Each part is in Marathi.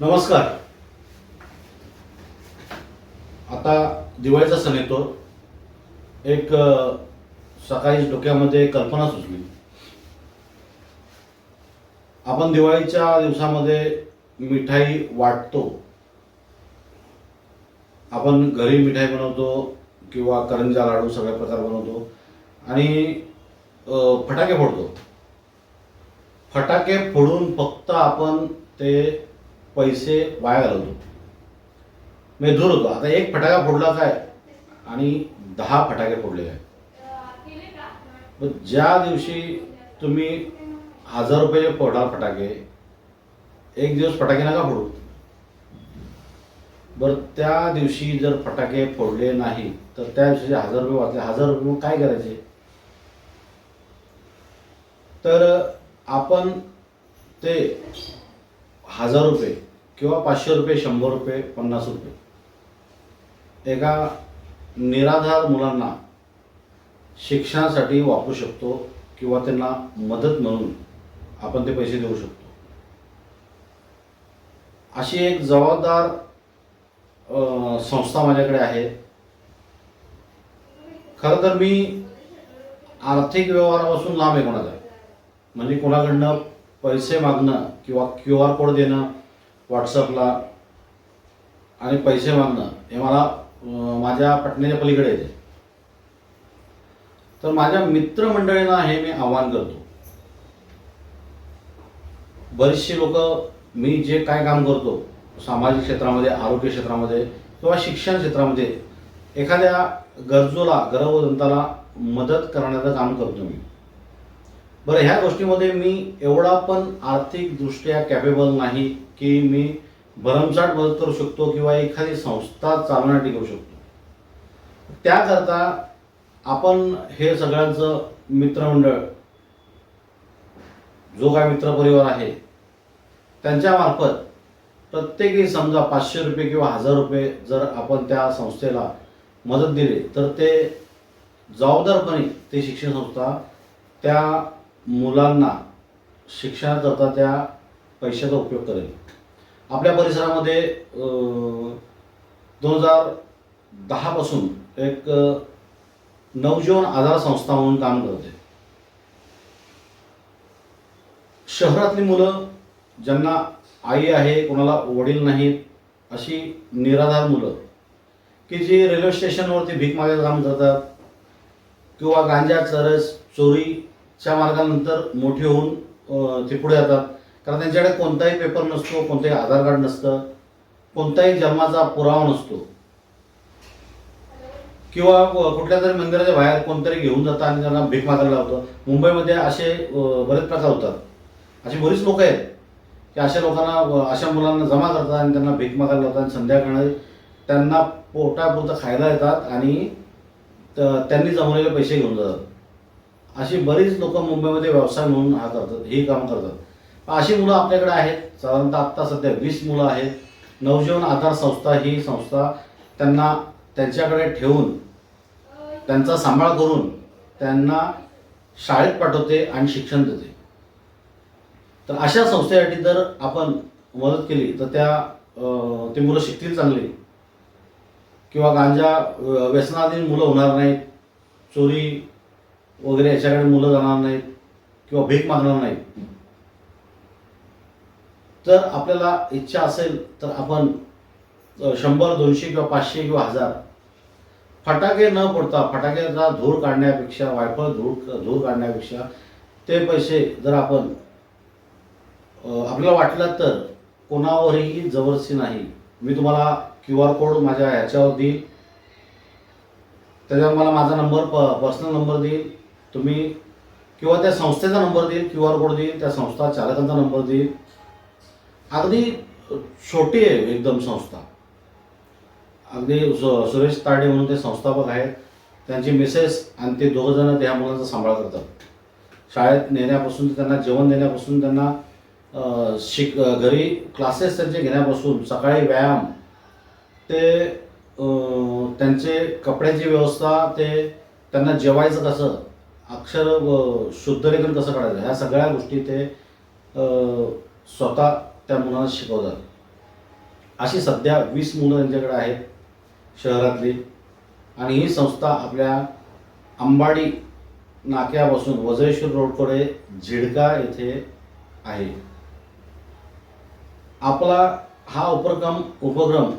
नमस्कार. आता दिवाळीचा सण येतो. एक सकाळी डोक्यामध्ये कल्पना सुचली. आपण दिवाळीच्या दिवसामध्ये मिठाई वाटतो. आपण घरी मिठाई बनवतो किंवा करंजा लाडू सगळे प्रकार बनवतो आणि फटाके फोडतो. फटाके फोडून फक्त आपण ते पैसे वाया घालवतो. म्हणजे दूर होतो. आता एक फटाका फोडला काय आणि दहा फटाके फोडले काय ज्या दिवशी तुम्ही हजार रुपये फोडणार फटाके एक दिवस फटाके नका फोडू. बरं त्या दिवशी जर फटाके फोडले नाही तर त्या दिवशी हजार रुपये वाचले हजार रुपये मग काय करायचे? तर आपण ते हजार रुपये किंवा पाचशे रुपये शंभर रुपये पन्नास रुपये. एका निराधार मुलांना शिक्षणासाठी वापरू शकतो किंवा त्यांना मदत म्हणून आपण ते पैसे देऊ शकतो. अशी एक जबाबदार संस्था माझ्याकडे आहे. खरं तर मी आर्थिक व्यवहारापासून लांब आहे कोणाचा म्हणजे कोणाकडनं पैसे मागणं किंवा क्यू आर कोड देणं व्हॉट्सअपला आणि पैसे मागणं हे मला माझ्या पटण्याच्या पलीकडे येते तर माझ्या मित्रमंडळींना हे मी आव्हान करतो. बरीचशी लोक मी जे काय काम करतो सामाजिक क्षेत्रामध्ये आरोग्य क्षेत्रामध्ये किंवा शिक्षण क्षेत्रामध्ये एखाद्या गरजूला गरजवंताला मदत करण्याचं काम करतो मी. बरं ह्या गोष्टीमध्ये मी एवढा पण आर्थिकदृष्ट्या कॅपेबल नाही. की मी भरमसाठ मदत करू शकतो किंवा एखादी संस्था चालवण्यासाठी करू शकतो. त्याकरता आपण हे सगळ्यांचं मित्रमंडळ जो काय मित्रपरिवार आहे त्यांच्यामार्फत प्रत्येकी समजा पाचशे रुपये किंवा हजार रुपये जर आपण त्या संस्थेला मदत दिली तर ते जबाबदारपणे ते शिक्षण संस्था त्या मुलांना शिक्षणाकरता त्या पैशाचा उपयोग करेल. आपल्या परिसरामध्ये दोन हजार दहापासून एक नवजीवन आधार संस्था म्हणून काम करते. शहरातली मुलं ज्यांना आई आहे कोणाला वडील नाहीत अशी निराधार मुलं की जी रेल्वे स्टेशनवरती भीक मागायचं काम करतात किंवा गांजा चरस चोरीच्या मार्गानंतर मोठी होऊन ते पुढे जातात. कारण त्यांच्याकडे कोणताही पेपर नसतो कोणताही आधार कार्ड नसतं कोणताही जन्माचा पुरावा नसतो. किंवा कुठल्या तरी मंदिराच्या बाहेर कोणतरी घेऊन जातं आणि त्यांना भीक मागायला लावतं मुंबईमध्ये असे बरेच प्रकार होतात. अशी बरीच लोक आहेत की अशा लोकांना अशा मुलांना जमा करतात आणि त्यांना भीक मागायला लावतात आणि संध्याकाळी त्यांना पोटापुरतं खायला येतात आणि त्यांनी जमवलेले पैसे घेऊन जातात. अशी बरीच लोक मुंबईमध्ये व्यवसाय म्हणून हा करतात हे काम करतात. अशी मुलं आपल्याकडे आहेत. साधारणतः आत्ता सध्या वीस मुलं आहेत. नवजीवन आधार संस्था ही संस्था त्यांना त्यांच्याकडे ठेवून त्यांचा सांभाळ करून त्यांना शाळेत पाठवते आणि शिक्षण देते. तर अशा संस्थेसाठी जर आपण मदत केली तर त्या ते मुलं शिकतील चांगली. किंवा गांजा व्यसनाधीन मुलं होणार नाहीत. चोरी वगैरे याच्याकडे मुलं जाणार नाहीत. किंवा भीक मागणार नाहीत. जर आपल्याला इच्छा असेल तर आपण शंभर दोनशे किंवा पाचशे किंवा हजार फटाके न फोडता फटाक्याचा धूर काढण्यापेक्षा वायफळ धूर धूर काढण्यापेक्षा ते पैसे जर आपण आपल्याला वाटलं तर कोणावरही जबरदस्ती नाही. मी तुम्हाला क्यू आर कोड माझ्या ह्याच्यावर देईल. त्याच्यावर मला माझा नंबर प पर्सनल नंबर देईल. तुम्ही किंवा त्या संस्थेचा नंबर देईल क्यू आर कोड देईल त्या संस्था चालकांचा नंबर देईल. अगदी छोटी आहे एकदम संस्था. अगदी सु- सुरेश ताडे म्हणून ते संस्थापक आहेत. त्यांची मिसेस आणि ते दोघं जण त्या मुलांचा सांभाळ करतात. शाळेत नेण्यापासून ते त्यांना जेवण देण्यापासून त्यांना शिक घरी क्लासेस त्यांचे घेण्यापासून सकाळी व्यायाम ते त्यांचे कपड्याची व्यवस्था ते त्यांना जेवायचं कसं अक्षर शुद्धलेखन कसं काढायचं ह्या सगळ्या गोष्टी ते स्वतः त्या मुलांना शिकवतात. अशी सध्या वीस मुलं त्यांच्याकडे आहेत शहरातली. आणि ही संस्था आपल्या अंबाडी नाक्यापासून वजयेश्वर रोडकडे झिडका येथे आहे. आपला हा उपक्रम उपक्रम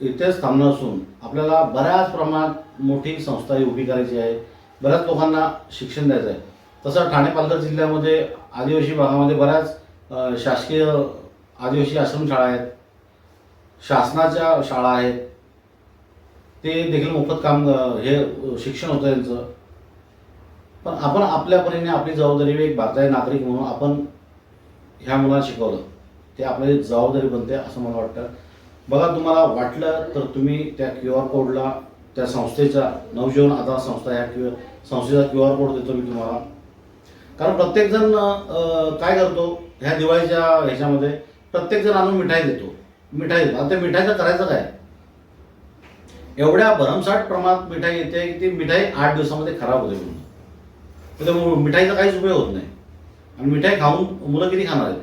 इथेच थांबणार असून आपल्याला बऱ्याच प्रमाणात मोठी संस्था ही उभी करायची आहे. बऱ्याच लोकांना शिक्षण द्यायचं आहे. तसं ठाणे पालघर जिल्ह्यामध्ये आदिवासी भागामध्ये बऱ्याच शासकीय आदिवासी आश्रमशाळा आहेत शासनाच्या शाळा आहेत ते देखील मोफत काम हे शिक्षण होतं त्यांचं. पण आपण आपल्या परीने आपली जबाबदारी एक भारताचे नागरिक म्हणून आपण ह्या मुलांना शिकवलं. ते आपली जबाबदारी बनते असं मला वाटतं. बघा तुम्हाला वाटलं तर तुम्ही त्या क्यू आर कोडला त्या संस्थेचा नवजीवन आधार संस्था ह्या क्यू संस्थेचा क्यू आर कोड देतो मी तुम्हाला. कारण प्रत्येकजण काय करतो? ह्या दिवाळीच्या ह्याच्यामध्ये प्रत्येकजण आणून मिठाई देतो. मिठाई देतो. आता मिठाईचं करायचं काय? एवढ्या भरमसाठ प्रमाणात मिठाई येते की ती मिठाई आठ दिवसामध्ये खराब होते म्हणून. म्हणजे तर मिठाईचा काहीच उपयोग होत नाही. आणि मिठाई खाऊन मुलं किती खाणार आहेत?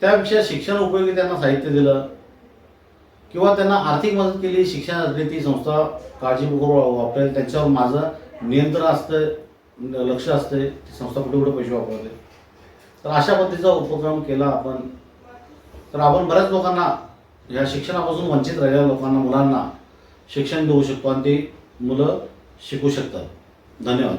त्यापेक्षा शिक्षण उपयोगी त्यांना साहित्य दिलं. किंवा त्यांना आर्थिक मदत केली शिक्षण असली ती संस्था काळजीपूर्वक वापरेल. त्यांच्यावर माझं नियंत्रण असतं लक्ष असते ती संस्था कुठे कुठे पैसे वापरते. तर अशा पद्धतीचा उपक्रम केला आपण. तर आपण बऱ्याच लोकांना या शिक्षणापासून वंचित राहिलेल्या लोकांना मुलांना शिक्षण देऊ शकतो आणि ते मुलं शिकू शकतात. धन्यवाद.